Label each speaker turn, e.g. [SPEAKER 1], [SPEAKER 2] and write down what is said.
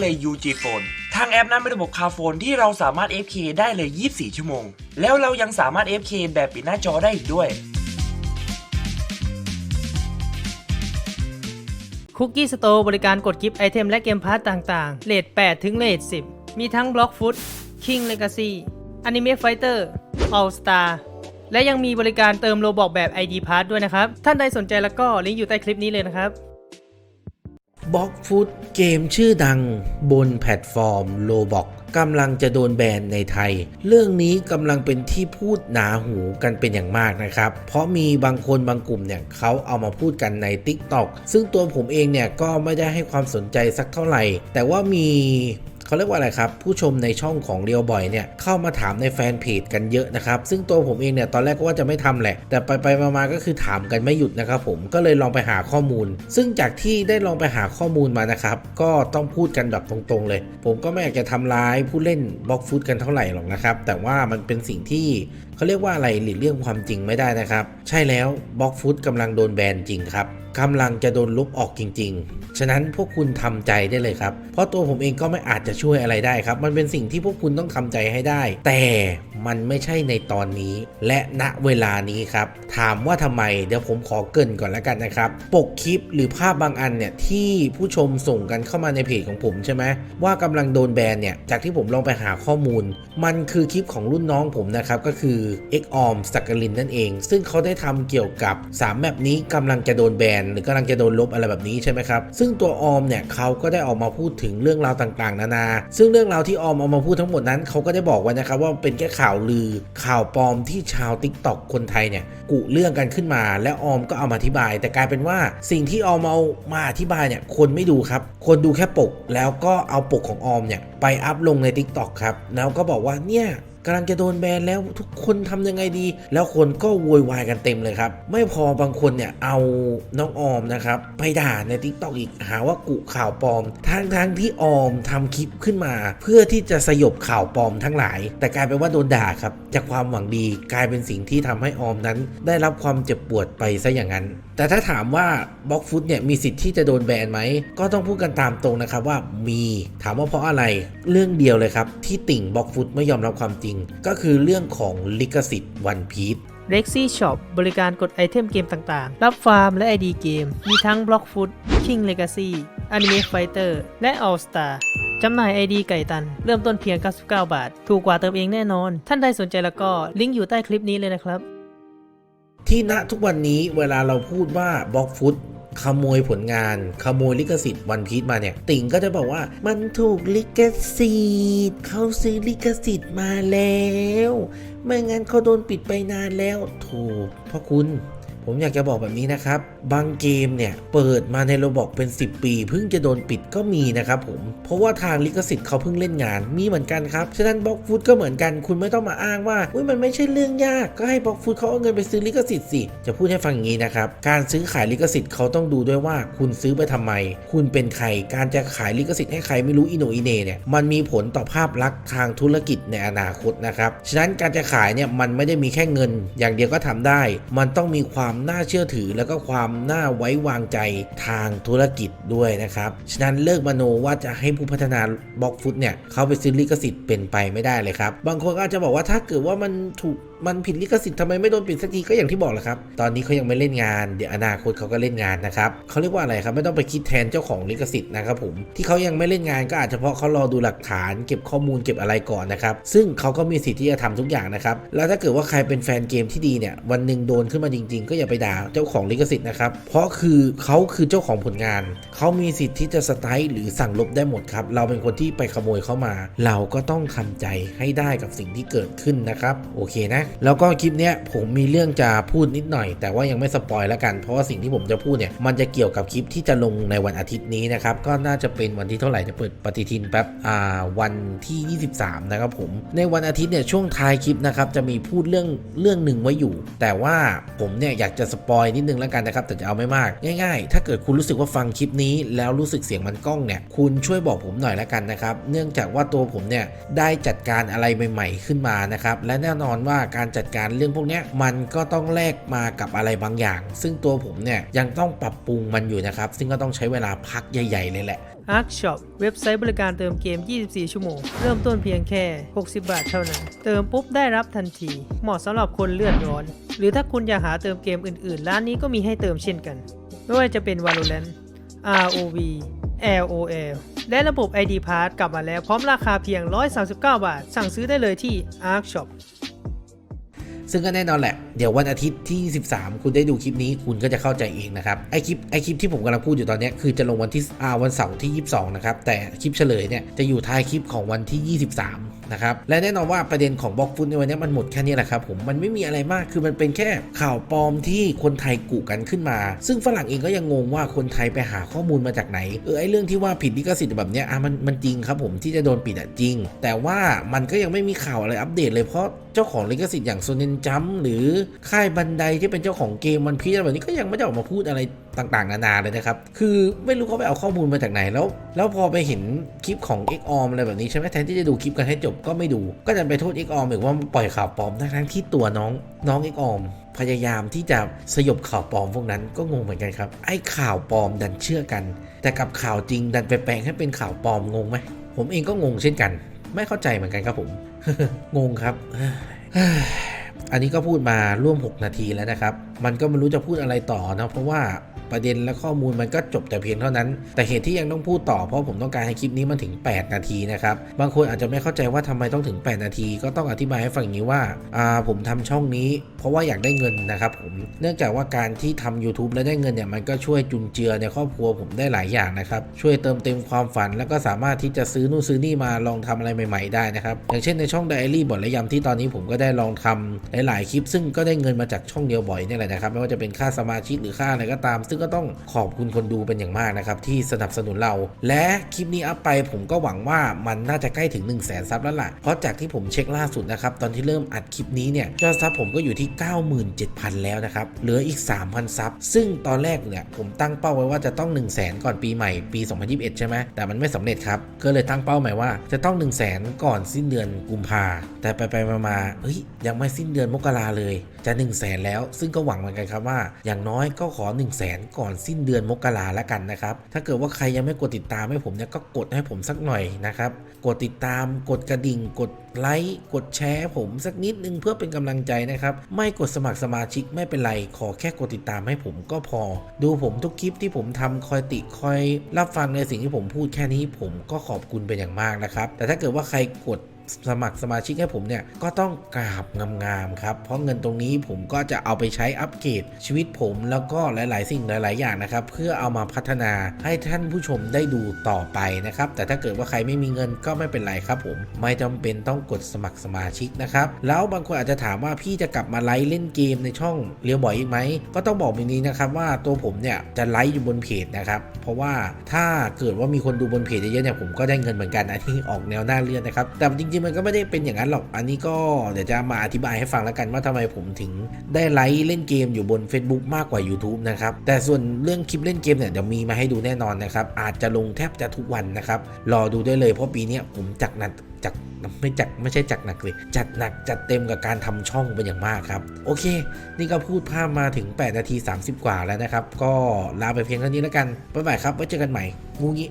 [SPEAKER 1] เลย UG Phone ทางแอปนั้นเป็นระบบคาโฟนที่เราสามารถ FK ได้เลย 24 ชั่วโมง แล้วเรายังสามารถ FK แบบปิดหน้าจอได้อีกด้วย
[SPEAKER 2] คุกกี้สโตร์บริการกดกิฟต์ไอเทมและเกมพาร์ตต่างๆ เลท8 ถึงเลท10 มีทั้งบล็อกฟุต King Legacy Anime Fighter All Star และยังมีบริการเติมโลบอกแบบ ID Pass ด้วยนะครับ ท่านใดสนใจแล้วก็ลิงก์อยู่ใต้คลิปนี้เลยนะครับ
[SPEAKER 3] บล็อกฟุตเกมชื่อดังบนแพลตฟอร์มโลบอกกำลังจะโดนแบนในไทย เรื่องนี้กำลังเป็นที่พูดหนาหูกันเป็นอย่างมากนะครับ เพราะมีบางคนบางกลุ่มเนี่ยเขาเอามาพูดกันใน Tik t o อกซึ่งตัวผมเองเนี่ยก็ไม่ได้ให้ความสนใจสักเท่าไหร่ แต่ว่ามี เขาเรียกว่าอะไรครับ ผู้ชมในช่องของเรียวบ่อยเนี่ยเข้ามาถามในแฟนเพจกันเยอะนะครับ ซึ่งตัวผมเองเนี่ยตอนแรกก็ว่าจะไม่ทำแหละ แต่ไปไปๆมาๆก็คือถามกันไม่หยุดนะครับผมก็เลยลองไปหาข้อมูล ซึ่งจากที่ได้ลองไปหาข้อมูลมานะครับ ก็ต้องพูดกันแบบตรงๆเลย ผมก็ไม่อยากจะทำร้ายผู้เล่นบล็อกฟุตกันเท่าไหร่หรอกนะครับ แต่ว่ามันเป็นสิ่งที่ เขาเรียกว่าอะไรหลีกเลี่ยงความจริงไม่ได้นะครับ ใช่แล้วบล็อกฟุตกำลังโดนแบนจริงครับกำลังจะโดนลบออกจริง ๆ ฉะนั้นพวกคุณทำใจได้เลยครับ เพราะตัวผมเองก็ไม่อาจจะช่วยอะไรได้ครับ มันเป็นสิ่งที่พวกคุณต้องทำใจให้ได้ แต่มันไม่ใช่ในตอนนี้ และณเวลานี้ครับ ถามว่าทำไม เดี๋ยวผมขอเกินก่อนแล้วกันนะครับ ปกคลิปหรือภาพบางอันเนี่ยที่ผู้ชมส่งกันเข้ามาในเพจของผมใช่ไหมว่ากำลังโดนแบนเนี่ย จากที่ผมลองไปหาข้อมูล มันคือคลิปของรุ่นน้องผมนะครับ ก็คือ X o m สักกลินนั่นเอง ซึ่งเขาได้ทำเกี่ยวกับ 3 แมปนี้กำลังจะโดนแบนหรือกำลังจะโดนลบอะไรแบบนี้ใช่ไหมครับ ซึ่งตัวออมเนี่ยเขาก็ได้ออกมาพูดถึงเรื่องราวต่างๆ นานา ซึ่งเรื่องราวที่ออมเอามาพูดทั้งหมดนั้นเขาก็ได้บอกไว้นะครับว่าเป็นแค่ข่าวลือข่าวปลอมที่ชาว t ิ k t o k คนไทยเนี่ยกุเรื่องกันขึ้นมา และออมก็เอามาอธิบาย แต่กลายเป็นว่าสิ่งที่ออมเอามาอธิบายเนี่ยคนไม่ดูครับ คนดูแค่ปกแล้วก็เอาปกของออมเนี่ยไปอัพลงใน t ิ k t o k ครับ แล้วก็บอกว่าเนี่ย กำลังจะโดนแบนแล้วทุกคนทำยังไงดี แล้วคนก็โวยวายกันเต็มเลยครับ ไม่พอบางคนเนี่ยเอาน้องออมนะครับไปด่าในทิกตอกอีกหาว่ากุข่าวปลอม ทั้งทั้งที่ออมทำคลิปขึ้นมา เพื่อที่จะสยบข่าวปลอมทั้งหลาย แต่กลายเป็นว่าโดนด่าครับ จากความหวังดีกลายเป็นสิ่งที่ทำให้ออมนั้น ได้รับความเจ็บปวดไปซะอย่างนั้น แต่ถ้าถามว่าบล็อกฟุตเนี่ยมีสิทธิ์ที่จะโดนแบนไหม ก็ต้องพูดกันตามตรงนะครับว่ามีถามว่าเพราะอะไร เรื่องเดียวเลยครับ ที่ติ่งบล็อกฟุตไม่ยอมรับความจริง ก็คือเรื่องของลิขสิทธิ์วันพีช
[SPEAKER 2] r e x y Shop บริการกดไอเทมเกมต่างๆ รับฟาร์มและ ID เกม มีทั้ง Block Food King Legacy Anime Fighter และ All Star จำหน่าย ID ไก่ตัน เริ่มต้นเพียง 99 บาท ถูกกว่าเติมเองแน่นอน ท่านใดสนใจแล้วก็ลิงก์อยู่ใต้คลิปนี้เลยนะครับ
[SPEAKER 3] ที่ณทุกวันนี้เวลาเราพูดว่าบล็อกฟุตขโมยผลงาน ขโมยลิขสิทธิ์วันพีชมาเนี่ย ติ่งก็จะบอกว่ามันถูกลิขสิทธิ์เขาซื้อลิขสิทธิ์มาแล้วไม่งั้นเขาโดนปิดไปนานแล้ว ถูกเพราะคุณ ผมอยากจะบอกแบบนี้นะครับ บางเกมเนี่ย เปิดมาในระบบเป็น 10 ปี เพิ่งจะโดนปิดก็มีนะครับผม เพราะว่าทางลิขสิทธิ์เขาเพิ่งเล่นงานมีเหมือนกันครับ ฉะนั้นบล็อกฟุตก็เหมือนกัน คุณไม่ต้องมาอ้างว่าอุ้ยมันไม่ใช่เรื่องยากก็ให้บล็อกฟุตเขาเอาเงินไปซื้อลิขสิทธิ์สิจะพูดให้ฟังงี้นะครับการซื้อขายลิขสิทธิ์เขาต้องดูด้วยว่า คุณซื้อไปทำไม คุณเป็นใครการจะขายลิขสิทธิ์ให้ใครไม่รู้อินโนอิเหนเนี่ยมันมีผลต่อภาพลักษณ์ทางธุรกิจในอนาคตนะครับฉะนั้นการจะขายเนี่ยมันไม่ได้มีแค่เงิน อย่างเดียวก็ทำได้ มันต้องมีความน่าเชื่อถือแล้วก็ความน่าไว้วางใจทางธุรกิจด้วยนะครับ ฉะนั้นเลิกมโนว่าจะให้ผู้พัฒนาบล็อกฟุตเนี่ยเขาไปซื้อลิขสิทธิ์เป็นไปไม่ได้เลยครับ บางคนก็อาจจะบอกว่าถ้าเกิดว่ามันถูก มันผิดลิขสิทธิ์ทำไมไม่โดนปิดสักทีก็อย่างที่บอกแหละครับ ตอนนี้เขายังไม่เล่นงาน เดี๋ยวอนาคตเขาก็เล่นงานนะครับเขาเรียกว่าอะไรครับไม่ต้องไปคิดแทนเจ้าของลิขสิทธิ์นะครับผมที่เขายังไม่เล่นงานก็อาจจะเพราะเขารอดูหลักฐาน เก็บข้อมูลเก็บอะไรก่อนนะครับซึ่งเขาก็มีสิทธิ์ที่จะทำทุกอย่างนะครับแล้วถ้าเกิดว่าใครเป็นแฟนเกมที่ดีเนี่ยวันหนึ่งโดนขึ้นมาจริง ๆ ก็อย่าไปด่าเจ้าของลิขสิทธิ์นะครับเพราะคือเขาคือเจ้าของผลงานเขามีสิทธิ์ที่จะสไตล์หรือสั่งลบได้หมดครับเราเป็นคนที่ไปขโมยเข้ามา เราก็ต้องทำใจให้ได้กับสิ่งที่เกิดขึ้นนะครับโอเคนะแล้วก็คลิปเนี้ยผมมีเรื่องจะพูดนิดหน่อย แต่ว่ายังไม่สปอยแล้วกัน เพราะว่าสิ่งที่ผมจะพูดเนี่ยมันจะเกี่ยวกับคลิปที่จะลงในวันอาทิตย์นี้นะครับก็น่าจะเป็นวันที่เท่าไหร่จะเปิดปฏิทินแป๊บอ่าวันที่ 23 นะครับผมในวันอาทิตย์เนี่ยช่วงท้ายคลิปนะครับจะมีพูดเรื่องเรื่องหนึ่งไว้อยู่ แต่ว่าผมเนี่ยอยากจะสปอยนิดนึงแล้วกันนะครับแต่จะเอาไม่มาก ง่าย ๆ ถ้าเกิดคุณรู้สึกว่าฟังคลิปนี้แล้วรู้สึกเสียงมันก้องเนี่ยคุณช่วยบอกผมหน่อยแล้วกันนะครับเนื่องจากว่าตัวผมเนี่ยได้จัดการอะไรใหม่ ๆ ขึ้นมานะครับและแน่นอนว่าการการจัดการเรื่องพวกนี้มันก็ต้องแลกมากับอะไรบางอย่าง ซึ่งตัวผมเนี่ยยังต้องปรับปรุงมันอยู่นะครับ ซึ่งก็ต้องใช้เวลาพักใหญ่ๆเลยแหละ
[SPEAKER 2] Arc Shop เว็บไซต์บริการเติมเกม 24 ชั่วโมง เริ่มต้นเพียงแค่ 60 บาทเท่านั้น เติมปุ๊บได้รับทันที เหมาะสำหรับคนเลือดร้อน หรือถ้าคุณอยากหาเติมเกมอื่นๆ ร้านนี้ก็มีให้เติมเช่นกัน ไม่ว่าจะเป็น Valorant ROV LOL และระบบ ID Pass กลับมาแล้วพร้อมราคาเพียง 139 บาท สั่งซื้อได้เลยที่ Arc Shop
[SPEAKER 3] ซึ่งก็แน่นอนแหละ เดี๋ยววันอาทิตย์ที่ 13 คุณได้ดูคลิปนี้คุณก็จะเข้าใจเองนะครับ ไอคลิปไอคลิปที่ผมกำลังพูดอยู่ตอนนี้คือจะลงวันที่อ่าวันเสาร์ที่ 22 นะครับ แต่คลิปเฉลยเนี่ยจะอยู่ท้ายคลิปของวันที่ 23 นะครับและแน่นอนว่าประเด็นของบล็อกฟุตในวันนี้มันหมดแค่นี้แหละครับผมมันไม่มีอะไรมากคือมันเป็นแค่ข่าวปลอมที่คนไทยกุกันขึ้นมา ซึ่งฝรั่งเองก็ยังงงว่าคนไทยไปหาข้อมูลมาจากไหนเออไอเรื่องที่ว่าผิดลิขสิทธิ์แบบเนี้ยอะมันมันจริงครับผมที่จะโดนปิดอะจริง แต่ว่ามันก็ยังไม่มีข่าวอะไรอัปเดตเลยเพราะเจ้าของลิขสิทธิ์อย่างโซเนนจัมหรือค่ายบันไดที่เป็นเจ้าของเกมมันพีอะไรแบบนี้ก็ยังไม่ได้ออกมาพูดอะไร ต่างๆ นานาเลยนะครับ คือไม่รู้เขาไปเอาข้อมูลมาจากไหนแล้ว แล้วพอไปเห็นคลิปของ X o m อะไรแบบนี้ใช่ไหมแทนที่จะดูคลิปกันให้จบก็ไม่ดู ก็จะไปโทษ X o m อีกว่าปล่อยข่าวปลอมทั้งที่ตัวน้องน้อง X o m พยายามที่จะสยบข่าวปลอมพวกนั้นก็งงเหมือนกันครับ ไอ้ข่าวปลอมดันเชื่อกัน แต่กับข่าวจริงดันไปแปลงให้เป็นข่าวปลอมงงไหมผมเองก็งงเช่นกัน ไม่เข้าใจเหมือนกันครับผม งงครับอันนี้ก็พูดมาร่วม 6 นาทีแล้วนะครับ มันก็ไม่รู้จะพูดอะไรต่อนะเพราะว่า ประเด็นและข้อมูลมันก็จบแต่เพียงเท่านั้น แต่เหตุที่ยังต้องพูดต่อเพราะผมต้องการให้คลิปนี้มันถึง 8 นาทีนะครับบางคนอาจจะไม่เข้าใจว่าทำไมต้องถึง 8 นาที ก็ต้องอธิบายให้ฟังอย่างนี้ว่าอ่าผมทำช่องนี้ เพราะว่าอยากได้เงินนะครับผมเนื่องจากว่าการที่ทำ YouTube แล้วได้เงินเนี่ยมันก็ช่วยจุนเจือในครอบครัวผมได้หลายอย่างนะครับช่วยเติมเต็มความฝัน แล้วก็สามารถที่จะซื้อนู่นซื้อนี่มาลองทำอะไรใหม่ ๆได้นะครับอย่างเช่นในช่องไดอารี่บทและยำที่ตอนนี้ผมก็ได้ลองทำหลายๆคลิป ซึ่งก็ได้เงินมาจากช่องเดียวบ่อยนี่แหละนะครับไม่ว่าจะเป็นค่าสมาชิกหรือค่าอะไรก็ตาม ซึ่งก็ต้องขอบคุณคนดูเป็นอย่างมากนะครับที่สนับสนุนเรา และคลิปนี้อัพไปผมก็หวังว่ามันน่าจะใกล้ถึง1 0 0 0 0แสนซับแล้วล่ะ เพราะจากที่ผมเช็คล่าสุดนะครับตอนที่เริ่มอัดคลิปนี้เนี่ยยอดซับผมก็อยู่ที่ 97,000 แล้วนะครับเหลืออีก 3,000 ซับ ซึ่งตอนแรกเนี่ยผมตั้งเป้าไว้ว่าจะต้อง 1 0 0 0 0แสนก่อนปีใหม่ปี 2021 ใช่ไหมแต่มันไม่สำเร็จครับก็เลยตั้งเป้าหมายว่าจะต้อง 1 0 0 0 0แสนก่อนสิ้นเดือนกุมภาแต่ไปไปมาๆเฮ้ยยังไม่สิ้นเดือนมกราเลยจะ 1 0 0 0 0แสนแล้ว ซึ่งก็หวังเหมือนกันครับว่า อย่างน้อยก็ขอ 1 0 0 0 0แสนก่อนสิ้นเดือนมกราแล้วกันนะครับ ถ้าเกิดว่าใครยังไม่กดติดตามให้ผมเนี่ยก็กดให้ผมสักหน่อยนะครับ กดติดตาม กดกระดิ่ง กดไลค์ กดแชร์ผมสักนิดนึงเพื่อเป็นกำลังใจนะครับ ไม่กดสมัครสมาชิกไม่เป็นไร ขอแค่กดติดตามให้ผมก็พอ ดูผมทุกคลิปที่ผมทำคอยติคอยรับฟังในสิ่งที่ผมพูดแค่นี้ผมก็ขอบคุณเป็นอย่างมากนะครับ แต่ถ้าเกิดว่าใครกด สมัครสมาชิกให้ผมเนี่ยก็ต้องกราบงามๆครับเพราะเงินตรงนี้ผมก็จะเอาไปใช้อัปเกรดชีวิตผมแล้วก็หลาย ๆ สิ่งหลาย ๆ อย่างนะครับ เพื่อเอามาพัฒนาให้ท่านผู้ชมได้ดูต่อไปนะครับ แต่ถ้าเกิดว่าใครไม่มีเงินก็ไม่เป็นไรครับผม ไม่จำเป็นต้องกดสมัครสมาชิกนะครับ แล้วบางคนอาจจะถามว่าพี่จะกลับมาไลฟ์เล่นเกมในช่องเรียวบ่อยอีกไหมก็ต้องบอกแบบนี้นะครับว่าตัวผมเนี่ยจะไลฟ์อยู่บนเพจนะครับเพราะว่าถ้าเกิดว่ามีคนดูบนเพจเยอะๆเนี่ยผมก็ได้เงินเหมือนกันอันนี้ออกแนวหน้าเลื่อนนะครับแต่จริงๆมันก็ไม่ได้เป็นอย่างนั้นหรอก อันนี้ก็เดี๋ยวจะมาอธิบายให้ฟังแล้วกันว่าทำไมผมถึงได้ไลฟ์เล่นเกมอยู่บน Facebook มากกว่า YouTube นะครับ แต่ส่วนเรื่องคลิปเล่นเกมเนี่ยเดี๋ยวมีมาให้ดูแน่นอนนะครับ อาจจะลงแทบจะทุกวันนะครับ รอดูได้เลยเพราะปีนี้ผมจัดหนักจัดไม่จัดไม่ใช่จัดหนักเลยจัดหนักจัดเต็มกับการทำช่องเป็นอย่างมากครับ โอเค นี่ก็พูดภาพมาถึง 8 นาที 30 กว่าแล้วนะครับ ก็ลาไปเพียงเท่านี้แล้วกันบ๊ายบายครับไว้เจอกันใหม่งูงี้